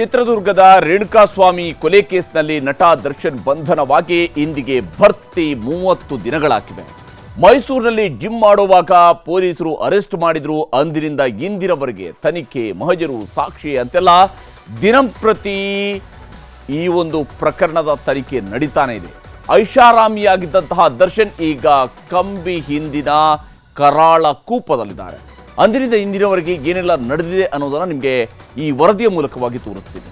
ಚಿತ್ರದುರ್ಗದ ರೇಣುಕಾಸ್ವಾಮಿ ಕೊಲೆ ಕೇಸ್ನಲ್ಲಿ ನಟ ದರ್ಶನ್ ಬಂಧನವಾಗಿ ಇಂದಿಗೆ ಭರ್ತಿ ಮೂವತ್ತು ದಿನಗಳಾಗಿವೆ. ಮೈಸೂರಿನಲ್ಲಿ ಜಿಮ್ ಮಾಡುವಾಗ ಪೊಲೀಸರು ಅರೆಸ್ಟ್ ಮಾಡಿದ್ರು. ಅಂದಿನಿಂದ ಇಂದಿನವರೆಗೆ ತನಿಖೆ ಮಹಜರು ಸಾಕ್ಷಿ ಅಂತೆಲ್ಲ ದಿನಂಪ್ರತಿ ಈ ಒಂದು ಪ್ರಕರಣದ ತನಿಖೆ ನಡೀತಾನೆ ಇದೆ. ಐಷಾರಾಮಿಯಾಗಿದ್ದಂತಹ ದರ್ಶನ್ ಈಗ ಕಂಬಿ ಹಿಂದಿನ ಕರಾಳ ಕೂಪದಲ್ಲಿದ್ದಾರೆ. ಅಂದಿನಿಂದ ಇಂದಿನವರೆಗೆ ಏನೆಲ್ಲ ನಡೆದಿದೆ ಅನ್ನೋದನ್ನು ನಿಮಗೆ ಈ ವರದಿಯ ಮೂಲಕವಾಗಿ ತೋರಿಸ್ತೀನಿ.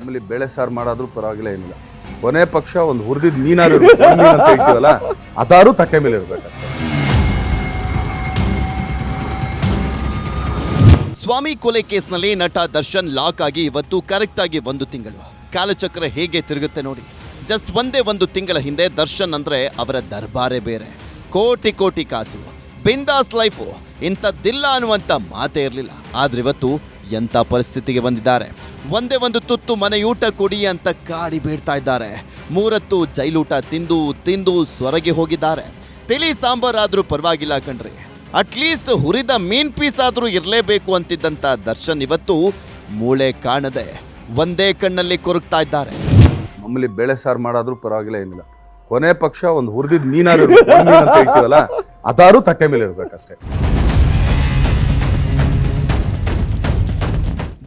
ಆಮೇಲೆ ಬೇಳೆ ಸಾರು ಮಾಡೋದ್ರೂ ಪರವಾಗಿಲ್ಲ ಏನಿಲ್ಲ. ಕೊನೆ ಪಕ್ಷ ಒಂದು ಹುರಿದಿದ್ದ ಮೀನಾರು ಅಂತ ಹೇಳ್ತೀವಲ್ಲ ಅದಾರು ತಟ್ಟೆ ಮೇಲೆ ಇರಬೇಕು ಸ್ವಾಮಿ ಕೊಲೆ ಕೇಸ್ನಲ್ಲಿ ನಟ ದರ್ಶನ್ ಲಾಕ್ ಆಗಿ ಇವತ್ತು ಕರೆಕ್ಟ್ ಆಗಿ ಒಂದು ತಿಂಗಳು. ಕಾಲಚಕ್ರ ಹೇಗೆ ತಿರುಗುತ್ತೆ ನೋಡಿ. ಜಸ್ಟ್ ಒಂದೇ ಒಂದು ತಿಂಗಳ ಹಿಂದೆ ದರ್ಶನ್ ಅಂದ್ರೆ ಅವರ ದರ್ಬಾರೇ ಬೇರೆ. ಕೋಟಿ ಕೋಟಿ ಕಾಸು. ಬಿಂದಾಸ್ ಲೈಫು. ಇಂಥದ್ದಿಲ್ಲ ಅನ್ನುವಂಥ ಮಾತೇ ಇರಲಿಲ್ಲ. ಆದ್ರೆ ಇವತ್ತು ಎಂಥ ಪರಿಸ್ಥಿತಿಗೆ ಬಂದಿದ್ದಾರೆ. ಒಂದೇ ಒಂದು ತುತ್ತು ಮನೆಯೂಟ ಕೊಡಿ ಅಂತ ಕಾಡಿ ಬೀಡ್ತಾ ಇದ್ದಾರೆ. ಮೂರತ್ತು ಜೈಲೂಟ ತಿಂದು ತಿಂದು ಸ್ವರಗೆ ಹೋಗಿದ್ದಾರೆ. ತಿಳಿ ಸಾಂಬಾರಾದರೂ ಪರವಾಗಿಲ್ಲ ಕಣ್ರಿ. ಅಟ್ಲೀಸ್ಟ್ ಹುರಿದ ಮೀನ್ ಪೀಸ್ ಆದರೂ ಇರಲೇಬೇಕು ಅಂತಿದ್ದಂಥ ದರ್ಶನ್ ಇವತ್ತು ಮೂಳೆ ಕಾಣದೆ ಒಂದೇ ಕಣ್ಣಲ್ಲಿ ಕೊರಗ್ತಾ ಇದ್ದಾರೆ. ಮಾಮೂಲಿ ಬೇಳೆ ಸಾರು ಮಾಡಾದ್ರೂ ಪರವಾಗಿಲ್ಲ ಏನಿಲ್ಲ. ಕೊನೆ ಪಕ್ಷ ಒಂದು ಹುರಿದಿದ್ ಮೀನಾರು ಅದಾರು ತಟ್ಟೆ ಮೇಲೆ ಇರಬೇಕಷ್ಟೇ.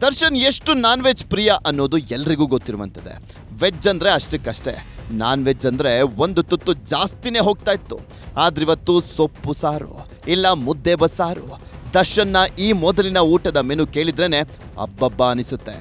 ದರ್ಶನ್, ಎಷ್ಟು ನಾನ್ ವೆಜ್ ಪ್ರಿಯ ಅನ್ನೋದು ಎಲ್ರಿಗೂ ಗೊತ್ತಿರುವಂಥದ್ದೇ. ವೆಜ್ ಅಂದ್ರೆ ಅಷ್ಟಕ್ಕಷ್ಟೇ. ನಾನ್ ವೆಜ್ ಅಂದ್ರೆ ಒಂದು ತುತ್ತು ಜಾಸ್ತಿನೇ ಹೋಗ್ತಾ ಇತ್ತು. ಆದ್ರೆ ಇವತ್ತು ಸೊಪ್ಪು ಸಾರು, ಇಲ್ಲ ಮುದ್ದೆ ಬಸ್ಸಾರು ದರ್ಶನ್ನ ಈ ಮೊದಲಿನ ಊಟದ ಮೆನು ಕೇಳಿದ್ರೇನೆ ಅಬ್ಬಬ್ಬ ಅನಿಸುತ್ತೆ.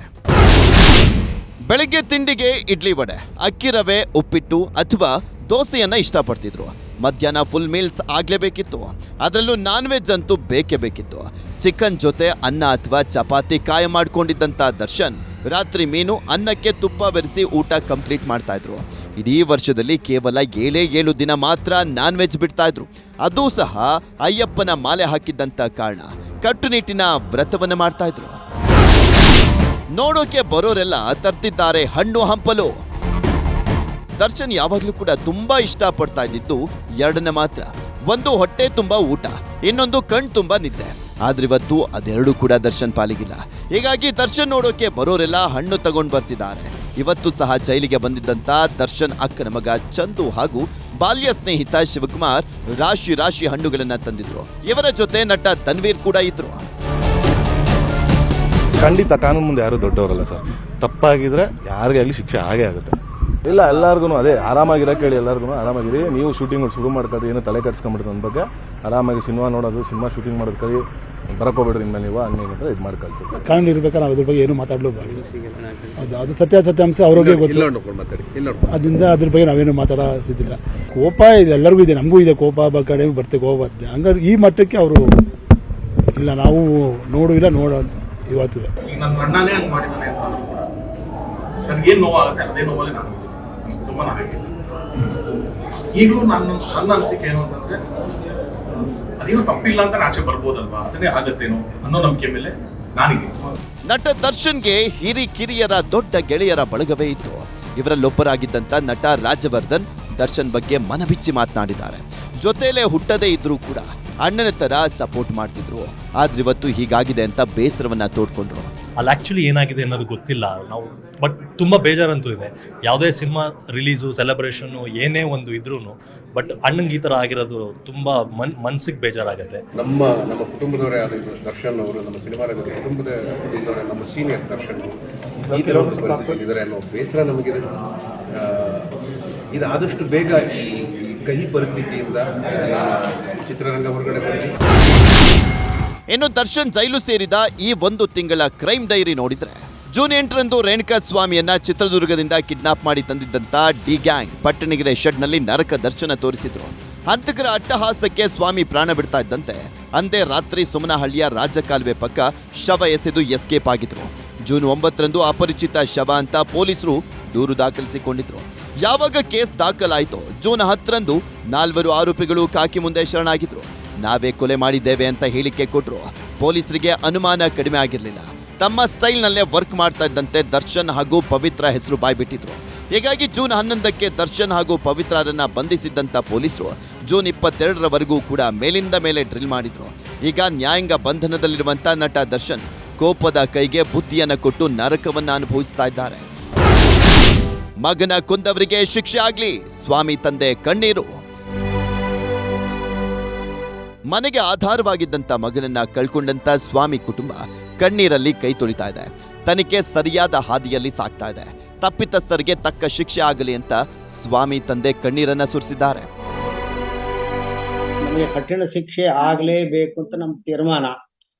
ಬೆಳಗ್ಗೆ ತಿಂಡಿಗೆ ಇಡ್ಲಿ ವಡೆ, ಅಕ್ಕಿ ರವೆ, ಉಪ್ಪಿಟ್ಟು ಅಥವಾ ದೋಸೆಯನ್ನ ಇಷ್ಟಪಡ್ತಿದ್ರು. ಮಧ್ಯಾಹ್ನ ಫುಲ್ ಮೀಲ್ಸ್ ಆಗಲೇಬೇಕಿತ್ತು. ಅದರಲ್ಲೂ ನಾನ್ ವೆಜ್ ಅಂತೂ ಬೇಕೇ ಬೇಕಿತ್ತು. ಚಿಕನ್ ಜೊತೆ ಅನ್ನ ಅಥವಾ ಚಪಾತಿ ಕಾಯ ಮಾಡಿಕೊಂಡಿದ್ದಂಥ ದರ್ಶನ್ ರಾತ್ರಿ ಮೀನು ಅನ್ನಕ್ಕೆ ತುಪ್ಪ ಬೆರೆಸಿ ಊಟ ಕಂಪ್ಲೀಟ್ ಮಾಡ್ತಾ ಇದ್ರು ಇಡೀ ವರ್ಷದಲ್ಲಿ ಕೇವಲ ಏಳೇ ಏಳು ದಿನ ಮಾತ್ರ ನಾನ್ ವೆಜ್ ಬಿಡ್ತಾ ಇದ್ರು ಅದೂ ಸಹ ಅಯ್ಯಪ್ಪನ ಮಾಲೆ ಹಾಕಿದ್ದಂಥ ಕಾರಣ. ಕಟ್ಟುನಿಟ್ಟಿನ ವ್ರತವನ್ನು ಮಾಡ್ತಾ ಇದ್ರು ನೋಡೋಕೆ ಬರೋರೆಲ್ಲ ತರ್ತಿದ್ದಾರೆ ಹಣ್ಣು ಹಂಪಲು. ದರ್ಶನ್ ಯಾವಾಗಲೂ ಕೂಡ ತುಂಬಾ ಇಷ್ಟ ಪಡ್ತಾ ಇದ್ದಿದ್ದು ಎರಡನೇ ಮಾತ್ರ. ಒಂದು ಹೊಟ್ಟೆ ತುಂಬಾ ಊಟ, ಇನ್ನೊಂದು ಕಣ್ ತುಂಬಾ ನಿದ್ದೆ. ಆದ್ರೆ ಇವತ್ತು ಅದೆರಡು ಕೂಡ ದರ್ಶನ್ ಪಾಲಿಗಿಲ್ಲ. ಹೀಗಾಗಿ ದರ್ಶನ್ ನೋಡೋಕೆ ಬರೋರೆಲ್ಲ ಹಣ್ಣು ತಗೊಂಡು ಬರ್ತಿದ್ದಾರೆ. ಇವತ್ತು ಸಹ ಜೈಲಿಗೆ ಬಂದಿದ್ದಂತ ದರ್ಶನ್ ಅಕ್ಕನ ಮಗ ಚಂದು ಹಾಗೂ ಬಾಲ್ಯ ಸ್ನೇಹಿತ ಶಿವಕುಮಾರ್ ರಾಶಿ ರಾಶಿ ಹಣ್ಣುಗಳನ್ನ ತಂದಿದ್ರು. ಇವರ ಜೊತೆ ನಟ ತನ್ವೀರ್ ಕೂಡ ಇದ್ರು. ಖಂಡಿತ ಕಾನೂನು ಮುಂದೆ ಯಾರು ದೊಡ್ಡವರಲ್ಲ ಸರ್. ತಪ್ಪಾಗಿದ್ರೆ ಯಾರಿಗೆ ಆಗಲಿ ಶಿಕ್ಷೆ ಆಗೇ ಆಗುತ್ತೆ. ಇಲ್ಲ ಎಲ್ಲಾರ್ಗು ಅದೇ ಆರಾಮಾಗಿರಕ್ಕೆ ಹೇಳಿ ಎಲ್ಲರಿಗೂ ಆರಾಮಾಗಿರಿ. ನೀವು ಶೂಟಿಂಗ್ ಶುರು ಮಾಡ್ಕೊಳ್ರಿ ಏನು ತಲೆ ಕಟ್ಸ್ಕೊಂಡ್ಬಿಡ್ತು ನನ್ನ ಬಗ್ಗೆ. ಆರಾಮಾಗಿ ಸಿನಿಮಾ ನೋಡೋದು ಸಿನಿಮಾ ಶೂಟಿಂಗ್ ಮಾಡೋದು ಕಲಿ ಬರಕೋಬೇಡ್ರಿ ಇನ್ಮೇಲೆ ನೀವು ಹಂಗೆ ಅಂತ ಇದು ಮಾಡಿ ಕಳ್ಸಿ. ಕಾರಣ ಇರ್ಬೇಕಾದ್ರೆ ನಾವು ಅದ್ರ ಬಗ್ಗೆ ಏನು ಮಾತಾಡಲೇಬಾರ್ದು ಹೌದು ಅದು ಸತ್ಯಾಸತ್ಯಾಂಶ ಅವ್ರಿಗೆ ಗೊತ್ತು. ಅದರಿಂದ ಅದ್ರ ಬಗ್ಗೆ ನಾವೇನು ಮಾತಾಡಿಲ್ಲ ಕೋಪ ಇದೆ ಎಲ್ಲರಿಗೂ ಇದೆ ನಮಗೂ ಇದೆ ಕೋಪ ಬ ಕಡೆ ಬರ್ತೆ ಕೋಪ ಬರ್ತದೆ ಹಂಗಾರೆ ಈ ಮಟ್ಟಕ್ಕೆ ಅವರು ಇಲ್ಲ ನಾವು ನೋಡು ಇಲ್ಲ ನೋಡ ಇವತ್ತು. ನನಗೇನು ನೋವಾಗುತ್ತೆ ಅದೇ ನೋವಲ್ಲಿ ನಾನು? ಕುಟುಂಬ ನಾವೇಗಿಲ್ಲ ಈಗಲೂ ನನ್ನ ನನ್ನ ಅನಿಸಿಕೆ ಏನು ಅಂತಂದ್ರೆ ಅದೇನು ತಪ್ಪಿಲ್ಲ ಅಂತ ಆಚೆ ಬರ್ಬೋದಲ್ವಾ? ಅದನ್ನೇ ಆಗತ್ತೇನೋ ಅನ್ನೋ ನಂಬಿಕೆ ಮೇಲೆ ನಾನಿದೆ ನಟ ದರ್ಶನ್ಗೆ ಹಿರಿ ಕಿರಿಯರ ದೊಡ್ಡ ಗೆಳೆಯರ ಬಳಗವೇ ಇತ್ತು. ಇವರಲ್ಲೊಬ್ಬರಾಗಿದ್ದಂಥ ನಟ ರಾಜವರ್ಧನ್ ದರ್ಶನ್ ಬಗ್ಗೆ ಮನಬಿಚ್ಚಿ ಮಾತನಾಡಿದ್ದಾರೆ. ಜೊತೆಲೆ ಹುಟ್ಟದೇ ಇದ್ರೂ ಕೂಡ ಅಣ್ಣನ ತರ ಸಪೋರ್ಟ್ ಮಾಡ್ತಿದ್ರು. ಆದ್ರೆ ಇವತ್ತು ಹೀಗಾಗಿದೆ ಅಂತ ಬೇಸರವನ್ನ ತೋಡ್ಕೊಂಡ್ರು. ಅಲ್ಲಿ ಆ್ಯಕ್ಚುಲಿ ಏನಾಗಿದೆ ಅನ್ನೋದು ಗೊತ್ತಿಲ್ಲ. ನಾವು ಬಟ್ ತುಂಬ ಬೇಜಾರಂತೂ ಇದೆ. ಯಾವುದೇ ಸಿನಿಮಾ ರಿಲೀಸು ಸೆಲೆಬ್ರೇಷನ್ನು ಏನೇ ಒಂದು ಇದ್ರೂ ಬಟ್ ಅಣ್ಣಂಗೆ ಈ ಥರ ಆಗಿರೋದು ತುಂಬ ಮನ್ ಮನ್ಸಿಗೆ ಬೇಜಾರಾಗುತ್ತೆ. ನಮ್ಮ ನಮ್ಮ ಕುಟುಂಬದವರೇ ಆದ ದರ್ಶನ್ ಅವರು ನಮ್ಮ ಸಿನಿಮಾ ಕುಟುಂಬದ ಕುಟುಂಬದವರೇ ನಮ್ಮ ಸೀನಿಯರ್ ದರ್ಶನ್ ಈ ಥರ ಪರಿಸ್ಥಿತಿ ಇದ್ದಾರೆ ಅನ್ನೋ ಬೇಸರ ನಮಗಿದೆ. ಇದು ಆದಷ್ಟು ಬೇಗ ಈ ಈ ಕಹಿ ಪರಿಸ್ಥಿತಿಯಿಂದ ಚಿತ್ರರಂಗ ಹೊರಗಡೆ ಬರಲಿ ಇನ್ನು ದರ್ಶನ್ ಜೈಲು ಸೇರಿದ ಈ ಒಂದು ತಿಂಗಳ ಕ್ರೈಮ್ ಡೈರಿ ನೋಡಿದ್ರೆ, ಜೂನ್ ಎಂಟರಂದು ರೇಣುಕಾ ಸ್ವಾಮಿಯನ್ನ ಚಿತ್ರದುರ್ಗದಿಂದ ಕಿಡ್ನಾಪ್ ಮಾಡಿ ತಂದಿದ್ದಂತ ಡಿ ಗ್ಯಾಂಗ್ ಪಟ್ಟಣಗೆರೆ ಶೆಡ್ನಲ್ಲಿ ನರಕ ದರ್ಶನ ತೋರಿಸಿದ್ರು. ಹಂತಕರ ಅಟ್ಟಹಾಸಕ್ಕೆ ಸ್ವಾಮಿ ಪ್ರಾಣ ಬಿಡ್ತಾ ಇದ್ದಂತೆ, ಅಂದೇ ರಾತ್ರಿ ಸುಮನಹಳ್ಳಿಯ ರಾಜಕಾಲುವೆ ಪಕ್ಕ ಶವ ಎಸೆದು ಎಸ್ಕೇಪ್ ಆಗಿದ್ರು. ಜೂನ್ ಒಂಬತ್ತರಂದು ಅಪರಿಚಿತ ಶವ ಅಂತ ಪೊಲೀಸರು ದೂರು ದಾಖಲಿಸಿಕೊಂಡಿದ್ರು. ಯಾವಾಗ ಕೇಸ್ ದಾಖಲಾಯಿತು, ಜೂನ್ ಹತ್ತರಂದು ನಾಲ್ವರು ಆರೋಪಿಗಳು ಕಾಕಿ ಮುಂದೆ ಶರಣಾಗಿದ್ರು. ನಾವೇ ಕೊಲೆ ಮಾಡಿದ್ದೇವೆ ಅಂತ ಹೇಳಿಕೆ ಕೊಟ್ರು. ಪೊಲೀಸರಿಗೆ ಅನುಮಾನ ಕಡಿಮೆ ಆಗಿರಲಿಲ್ಲ. ತಮ್ಮ ಸ್ಟೈಲ್ನಲ್ಲೇ ವರ್ಕ್ ಮಾಡ್ತಾ ಇದ್ದಂತೆ ದರ್ಶನ್ ಹಾಗೂ ಪವಿತ್ರ ಹೆಸರು ಬಾಯ್ಬಿಟ್ಟಿದ್ರು. ಹೀಗಾಗಿ ಜೂನ್ ಹನ್ನೊಂದಕ್ಕೆ ದರ್ಶನ್ ಹಾಗೂ ಪವಿತ್ರರನ್ನ ಬಂಧಿಸಿದ್ದಂಥ ಪೊಲೀಸರು ಜೂನ್ ಇಪ್ಪತ್ತೆರಡರವರೆಗೂ ಕೂಡ ಮೇಲಿಂದ ಮೇಲೆ ಡ್ರಿಲ್ ಮಾಡಿದ್ರು. ಈಗ ನ್ಯಾಯಾಂಗ ಬಂಧನದಲ್ಲಿರುವಂಥ ನಟ ದರ್ಶನ್ ಕೋಪದ ಕೈಗೆ ಬುದ್ಧಿಯನ್ನು ಕೊಟ್ಟು ನರಕವನ್ನ ಅನುಭವಿಸ್ತಾ ಇದ್ದಾರೆ. ಮಗನ ಕುಂದವರಿಗೆ ಶಿಕ್ಷೆ ಆಗಲಿ. ಸ್ವಾಮಿ ತಂದೆ ಕಣ್ಣೀರು. ಮನೆಗೆ ಆಧಾರವಾಗಿದ್ದಂತ ಮಗನನ್ನ ಕಳ್ಕೊಂಡಂತ ಸ್ವಾಮಿ ಕುಟುಂಬ ಕಣ್ಣೀರಲ್ಲಿ ಕೈ ತೊಳಿತಾ ಇದೆ. ತನಿಖೆ ಸರಿಯಾದ ಹಾದಿಯಲ್ಲಿ ಸಾಕ್ತಾ ಇದೆ. ತಪ್ಪಿತಸ್ಥರಿಗೆ ತಕ್ಕ ಶಿಕ್ಷೆ ಆಗಲಿ ಅಂತ ಸ್ವಾಮಿ ತಂದೆ ಕಣ್ಣೀರನ್ನ ಸುರಿಸಿದ್ದಾರೆ. ನಮಗೆ ಕಠಿಣ ಶಿಕ್ಷೆ ಆಗಲೇಬೇಕು ಅಂತ ನಮ್ ತೀರ್ಮಾನ.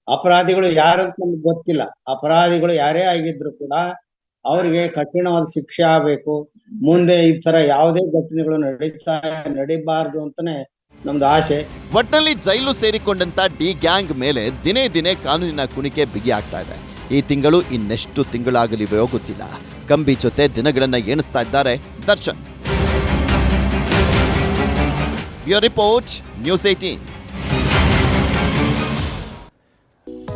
ಅಪರಾಧಿಗಳು ಯಾರಂತ ನಮ್ಗೆ ಗೊತ್ತಿಲ್ಲ. ಅಪರಾಧಿಗಳು ಯಾರೇ ಆಗಿದ್ರು ಕೂಡ ಅವ್ರಿಗೆ ಕಠಿಣವಾದ ಶಿಕ್ಷೆ ಆಗ್ಬೇಕು. ಮುಂದೆ ಈ ತರ ಯಾವುದೇ ಘಟನೆಗಳು ನಡೀತಾ ನಡಿಬಾರ್ದು ಅಂತಾನೆ ನಮ್ದು ಆಸೆ. ಒಟ್ನಲ್ಲಿ ಜೈಲು ಸೇರಿಕೊಂಡಂತ ಡಿ ಗ್ಯಾಂಗ್ ಮೇಲೆ ದಿನೇ ದಿನೇ ಕಾನೂನಿನ ಕುಣಿಕೆ ಬಿಗಿ ಆಗ್ತಾ ಇದೆ. ಈ ತಿಂಗಳು ಇನ್ನೆಷ್ಟು ತಿಂಗಳಾಗಲಿ ಗೊತ್ತಿಲ್ಲ. ಕಂಬಿ ಜೊತೆ ದಿನಗಳನ್ನ ಎಣಿಸ್ತಾ ಇದ್ದಾರೆ ದರ್ಶನ್. ರಿಪೋರ್ಟ್ ನ್ಯೂಸ್ ಏಟೀನ್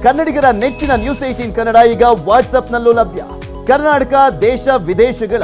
ಕನ್ನಡಿಗರ ನೆಚ್ಚಿನ ನ್ಯೂಸ್ ಏಟೀನ್ ಕನ್ನಡ ಈಗ ವಾಟ್ಸ್ಆಪ್ನಲ್ಲೂ ಲಭ್ಯ. ಕರ್ನಾಟಕ ದೇಶ ವಿದೇಶಗಳ